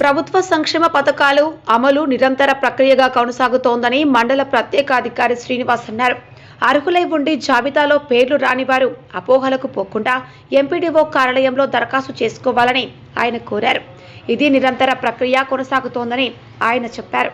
ప్రభుత్వ సంక్షేమ పథకాలు అమలు నిరంతర ప్రక్రియగా కొనసాగుతోందని మండల ప్రత్యేక అధికారి శ్రీనివాస్ అన్నారు. అర్హులై ఉండి జాబితాలో పేర్లు రాని వారు అపోహలకు పోకుండా ఎంపీడీఓ కార్యాలయంలో దరఖాస్తు చేసుకోవాలని ఆయన కోరారు. ఇది నిరంతర ప్రక్రియ కొనసాగుతోందని ఆయన చెప్పారు.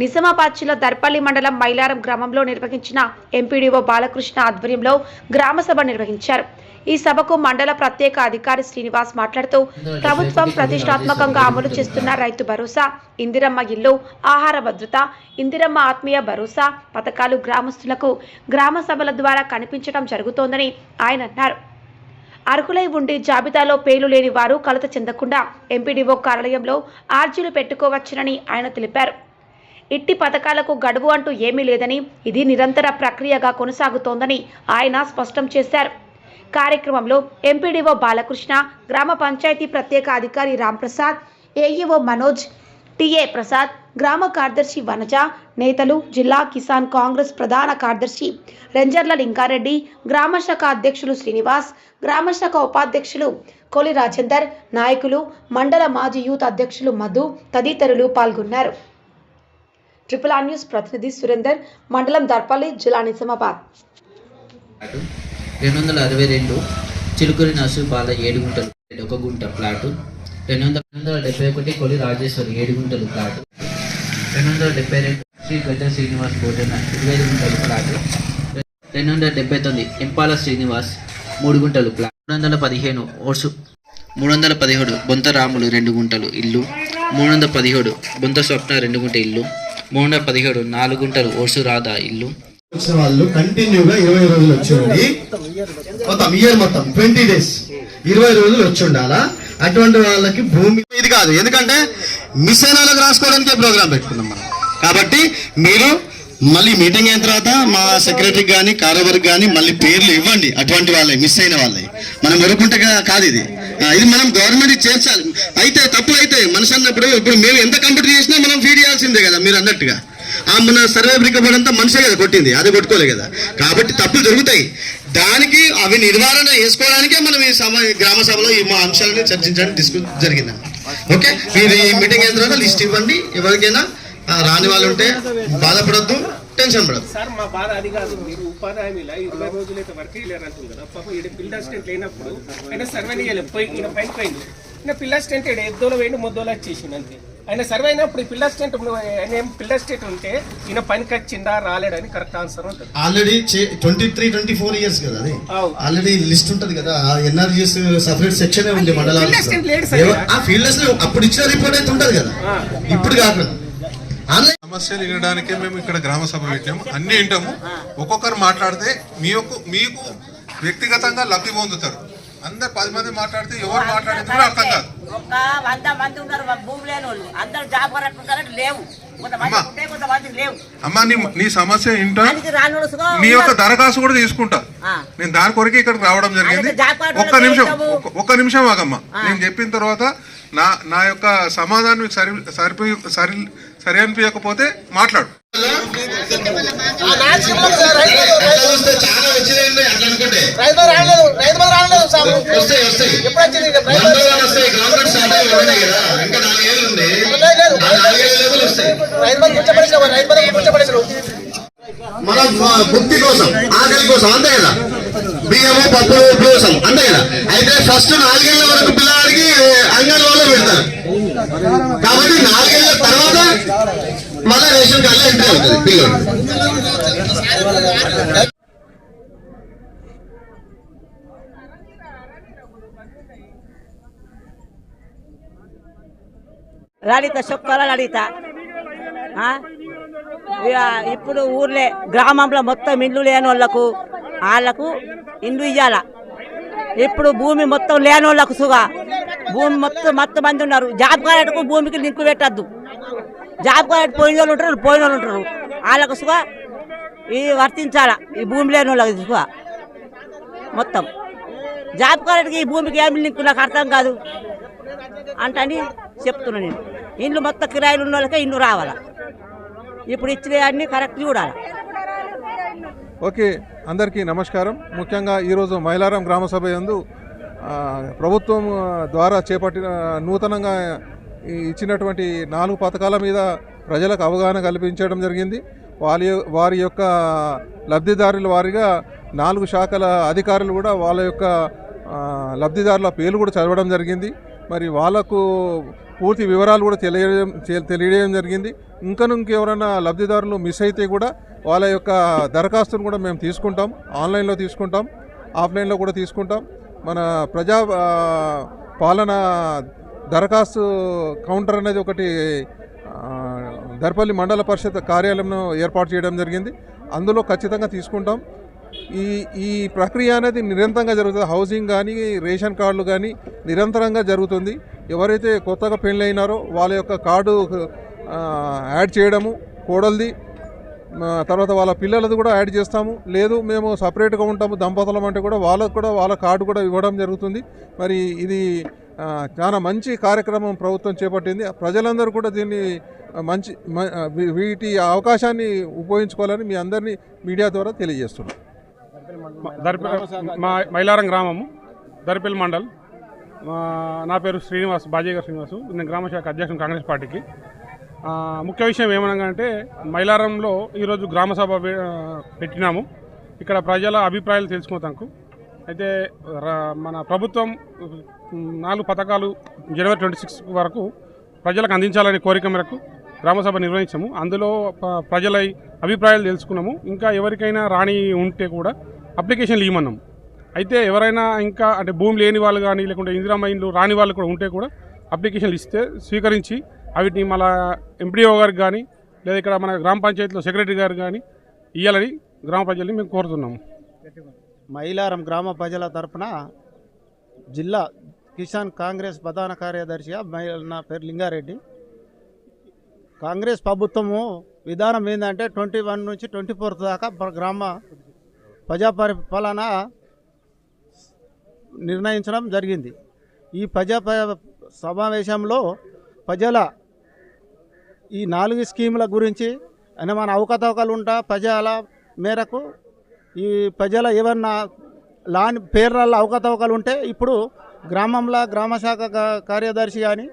నిజామాబాద్ జిల్లా దర్పల్లి మండలం మైలారం గ్రామంలో నిర్వహించిన ఎంపీడీఓ బాలకృష్ణ ఆధ్వర్యంలో గ్రామ సభ నిర్వహించారు. ఈ సభకు మండల ప్రత్యేక అధికారి శ్రీనివాస్ మాట్లాడుతూ ప్రభుత్వం ప్రతిష్టాత్మకంగా అమలు చేస్తున్న రైతు భరోసా ఇందిరమ్మ ఇల్లు ఆహార భద్రత ఇందిరమ్మ ఆత్మీయ భరోసా పథకాలు గ్రామస్తులకు గ్రామ సభల ద్వారా కనిపించడం జరుగుతోందని ఆయన అన్నారు. అర్హులై ఉండి జాబితాలో పేర్లు లేని వారు కలత చెందకుండా ఎంపీడీఓ కార్యాలయంలో ఆర్జీలు పెట్టుకోవచ్చునని ఆయన తెలిపారు. ఇట్టి పథకాలకు గడువు అంటూ ఏమీ లేదని ఇది నిరంతర ప్రక్రియగా కొనసాగుతోందని ఆయన స్పష్టం చేశారు. కార్యక్రమంలో ఎంపీడీఓ బాలకృష్ణ గ్రామ పంచాయతీ ప్రత్యేక అధికారి రాంప్రసాద్ ఏఈఓ మనోజ్ టిఏ ప్రసాద్ గ్రామ కార్యదర్శి వనజ నేతలు జిల్లా కిసాన్ కాంగ్రెస్ ప్రధాన కార్యదర్శి రెంజర్ల లింగారెడ్డి గ్రామ శాఖ అధ్యక్షులు శ్రీనివాస్ గ్రామ శాఖ ఉపాధ్యక్షులు కొలి రాజేందర్ నాయకులు మండల మాజీ యూత్ అధ్యక్షులు మధు తదితరులు పాల్గొన్నారు. ట్రిపుల్ ఆర్ న్యూస్ ప్రతినిధి సురేందర్ మండలం దర్పల్లి జిల్లా నిజామాబాద్. రెండు వందల అరవై రెండు చిలుకూరి నర్సు బాల ఏడు గుంటలు ఒక గుంట ప్లాటు. రెండు వందల డెబ్బై ఒకటి కొలి రాజేశ్వరి ఏడు గుంటలు ప్లాటు. రెండు వందల డెబ్బై రెండు శ్రీ గడ్డ శ్రీనివాస్ భోజన ఇరవై ఐదు గుంటలు ప్లాటు. రెండు వందల డెబ్బై తొమ్మిది ఎంపాల శ్రీనివాస్ మూడు గుంటలు ప్లాట్. మూడు వందల పదిహేను ఓర్సు. మూడు వందల పదిహేడు బొంత రాములు రెండు గుంటలు ఇల్లు. మూడు వందల పదిహేడు బొంత స్వప్న రెండు గుంట ఇల్లు. మూడు వందల పదిహేడు నాలుగు గుంటలు రాధా ఇల్లు. వచ్చిన వాళ్ళు కంటిన్యూగా ఇరవై రోజులు వచ్చి మొత్తం ఇయర్ మొత్తం ట్వంటీ డేస్ ఇరవై రోజులు వచ్చి ఉండాలా? అటువంటి వాళ్ళకి భూమి ఇది కాదు. ఎందుకంటే మిస్ అయిన వాళ్ళకి రాసుకోవడానికే ప్రోగ్రామ్ పెట్టుకున్నాం మనం. కాబట్టి మీరు మళ్ళీ మీటింగ్ అయిన తర్వాత మా సెక్రటరీకి కానీ కార్యవర్కి కానీ మళ్ళీ పేర్లు ఇవ్వండి. అటువంటి వాళ్ళే మిస్ అయిన వాళ్ళే. మనం ఎరుకుంటే కాదు ఇది. ఇది మనం గవర్నమెంట్ చేర్చాలి. అయితే తప్పు అయితే మనిషి అన్నప్పుడు ఇప్పుడు మేము ఎంత కంప్యూటర్ చేసినా మనం ఫీడ్ చేయాల్సిందే కదా మీరు అన్నట్టుగా. ఆ మన సర్వే బ్రికబడి అంతా మనిషే కదా కొట్టింది అది కొట్టుకోలే కదా. కాబట్టి తప్పులు జరుగుతాయి. దానికి అవి నిర్వహణ చేసుకోవడానికే మనం ఈ సభ గ్రామ సభలో ఈ మా అంశాలను చర్చించడానికి తీసుకు జరిగింది. ఓకే? మీరు ఈ మీటింగ్ అయిన తర్వాత లిస్ట్ ఇవ్వండి. ఎవరికైనా రాని వాళ్ళు ఉంటే బాధపడద్దు. టెన్షన్ పడద్దు సార్ మా బాధ అది కాదు. మీరు ఉపాధి హామీలా ఇరవై రోజులు అయితే వర్క్ చేయలేరు అంటుంది కదా. పాపం ఈడ ఫీల్డ్ అసిస్టెంట్ లేనప్పుడు ఆయన సర్వే చేయలేదు. పోయి ఈయన పైన పోయింది ఈయన ఫీల్డ్ అసిస్టెంట్ ఈడ ఎద్దోలో వేయండి ముద్దోలో వచ్చేసింది అంతే. ఆయన సర్వే అయినప్పుడు ఈ ఫీల్డ్ అసిస్టెంట్ ఆయన ఏం ఫీల్డ్ అసిస్టెంట్ ఉంటే ఈయన పనికి వచ్చిందా రాలేడని కరెక్ట్ ఆన్సర్ ఉంటుంది. Already twenty three twenty four years కదా అది. ఆల్రెడీ లిస్ట్ ఉంటది కదా. ఎన్ఆర్జీఎస్ సపరేట్ సెక్షన్ ఉంది మండల Field assistant లేడు సార్ ఎవ- ఆ ఫీల్డ్ అప్పుడు ఇచ్చిన రిపోర్ట్ అయితే ఉంటది కదా. ఇప్పుడు కాకుండా. సమస్యలు వినడానికే మేము ఇక్కడ గ్రామ సభ పెట్టాము. అన్ని వింటాము. ఒక్కొక్కరు మాట్లాడితే మీ యొక్క మీకు వ్యక్తిగతంగా లబ్ధి పొందుతారు. అందరు పది మంది మాట్లాడితే ఎవరు మాట్లాడింది కూడా అర్థం కాదు. ఒక వంద మంది ఉన్నారు మా భూమి లేని వాళ్ళు. అందరు జాబ్ కరెక్ట్ లేవు. కొంతమంది అమ్మా. ఉంటే కొంతమంది లేవు. అమ్మా నీ నీ సమస్య రానోడుసుగా నీ యొక్క దరఖాస్తు కూడా తీసుకుంటా. నేను దాని కొరకే ఇక్కడికి రావడం జరిగింది. ఒక్క నిమిషం. ఒక్క- నిమిషం ఆగమ్మా. నేను చెప్పిన తర్వాత నా నా యొక్క సమాధానం మీకు సరి సరిపోయి సరి సరే అనిపించకపోతే మాట్లాడు. రైతు రాలేదు సార్ ఆ మన మ- కోసం ఆకలి కోసం అంతే కదా బియ్యము పప్పు ఉప్పు కోసం అంతే కదా అయితే ఫస్ట్ నాలుగేళ్ళ వరకు పిల్లవాడికి అంగన్వాడీలో పెడతారు కాబట్టి నాలుగేళ్ళ తర్వాత మళ్ళీ రేషన్ కార్డులో ఎంట్రీ అవుతుంది పిల్లలు లలిత చొక్కల లలిత? ఇప్పుడు ఊర్లే గ్రామంలో మొత్తం ఇండ్లు లేని వాళ్ళకు వాళ్ళకు ఇండ్లు ఇయ్యాల? ఇప్పుడు భూమి మొత్తం లేని వాళ్ళకు సుగా. భూమి మొత్తం మొత్తం మంది ఉన్నారు. జాబ్ కార్డుకు భూమికి లింకు పెట్టద్దు. జాబ్ కార్డు పోయిన వాళ్ళు ఉంటారు పోయిన వాళ్ళు ఉంటారు. వాళ్ళకు సుఖ ఇది వర్తించాలా? ఈ భూమి లేని వాళ్ళకి సుఖ. మొత్తం. జాబ్ కార్డుకి ఈ భూమికి ఏమి లింకు నాకు అర్థం కాదు. అంటని చెప్తున్నా నేను. ఇండ్లు మొత్తం కిరాయిలు ఉన్న వాళ్ళకే ఇండ్లు రావాలా? ఇప్పుడు ఇచ్చిన అన్ని కరెక్ట్ చూడాలి? ఓకే అందరికీ నమస్కారం. ముఖ్యంగా ఈరోజు మైలారం గ్రామసభ ఎందు ప్రభుత్వం ద్వారా చేపట్టిన నూతనంగా ఇచ్చినటువంటి నాలుగు పథకాల మీద ప్రజలకు అవగాహన కల్పించడం జరిగింది. వారి వారి యొక్క లబ్ధిదారుల వారిగా నాలుగు శాఖల అధికారులు కూడా వాళ్ళ యొక్క లబ్ధిదారుల పేర్లు కూడా చదవడం జరిగింది. మరి వాళ్ళకు పూర్తి వివరాలు కూడా తెలియజేయడం తెలియజేయడం జరిగింది. ఇంకా ఇంకెవరైనా లబ్ధిదారులు మిస్ అయితే కూడా వాళ్ళ యొక్క దరఖాస్తును కూడా మేము తీసుకుంటాం. ఆన్లైన్లో తీసుకుంటాం. ఆఫ్లైన్లో కూడా తీసుకుంటాం. మన ప్రజా పాలన దరఖాస్తు కౌంటర్ అనేది ఒకటి దర్పల్లి మండల పరిషత్ కార్యాలయంను ఏర్పాటు చేయడం జరిగింది. అందులో ఖచ్చితంగా తీసుకుంటాం. ఈ ఈ ప్రక్రియ అనేది నిరంతరంగా జరుగుతుంది. హౌసింగ్ కానీ రేషన్ కార్డులు కానీ నిరంతరంగా జరుగుతుంది. ఎవరైతే కొత్తగా పెళ్ళైనారో వాళ్ళ యొక్క కార్డు యాడ్ చేయడము కోడల్ది తర్వాత వాళ్ళ పిల్లలది కూడా యాడ్ చేస్తాము. లేదు మేము సపరేట్గా ఉంటాము. దంపతులం అంటే కూడా వాళ్ళకు కూడా వాళ్ళ కార్డు కూడా ఇవ్వడం జరుగుతుంది. మరి ఇది చాలా మంచి కార్యక్రమం ప్రభుత్వం చేపట్టింది. ప్రజలందరూ కూడా దీన్ని మంచి వీటి అవకాశాన్ని ఉపయోగించుకోవాలని మీ అందరినీ మీడియా ద్వారా తెలియజేస్తున్నాం. మా మైలారం గ్రామము దర్పిల్ మండల్. నా పేరు శ్రీనివాస్ బాజీగర్ శ్రీనివాసు. నేను గ్రామ శాఖ అధ్యక్షుడు కాంగ్రెస్ పార్టీకి. ముఖ్య విషయం ఏమనగా అంటే మైలారంలో ఈరోజు గ్రామసభ పెట్టినాము. ఇక్కడ ప్రజల అభిప్రాయాలు తెలుసుకోతాకు అయితే రా- మన ప్రభుత్వం నాలుగు పథకాలు జనవరి ట్వంటీ సిక్స్ వరకు ప్రజలకు అందించాలనే కోరిక మేరకు గ్రామసభ నిర్వహించాము. అందులో ప్రజల అభిప్రాయాలు తెలుసుకున్నాము. ఇంకా ఎవరికైనా రాని ఉంటే కూడా అప్లికేషన్లు ఇవ్వమన్నాము. అయితే ఎవరైనా ఇంకా అంటే భూమి లేని వాళ్ళు కానీ లేకుంటే ఇందిరామైన్లు రాని వాళ్ళు కూడా ఉంటే కూడా అప్లికేషన్లు ఇస్తే స్వీకరించి వాటిని మళ్ళా ఎంపీడీఓ గారికి కానీ లేదా ఇక్కడ మన గ్రామ పంచాయతీలో సెక్రటరీ గారు కానీ ఇవ్వాలని గ్రామ ప్రజల్ని మేము కోరుతున్నాము. మైలారం గ్రామ ప్రజల తరపున జిల్లా కిసాన్ కాంగ్రెస్ ప్రధాన కార్యదర్శిగా మై- నా పేరు లింగారెడ్డి. కాంగ్రెస్ ప్రభుత్వము విధానం ఏంటంటే ట్వంటీ వన్ నుంచి ట్వంటీ ఫోర్త్ దాకా గ్రామ ప్రజా పరిపాలన నిర్ణయించడం జరిగింది. ఈ ప్రజా ప- సమావేశంలో ప్రజల ఈ నాలుగు స్కీముల గురించి ఏమైనా అవకతవకలు ఉంటా? ప్రజల మేరకు ఈ ప్రజల ఏమన్నా లాని పేర్ల అవకతవకలు ఉంటే ఇప్పుడు గ్రామంలో గ్రామ శాఖ కా- కార్యదర్శి కానీ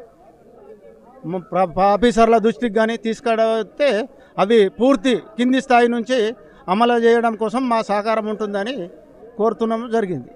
ఆఫీసర్ల దృష్టికి కానీ తీసుకెడితే అవి పూర్తి కింది స్థాయి నుంచి అమలు చేయడం కోసం మా సహకారం ఉంటుందని కోరుతున్నాము జరిగింది.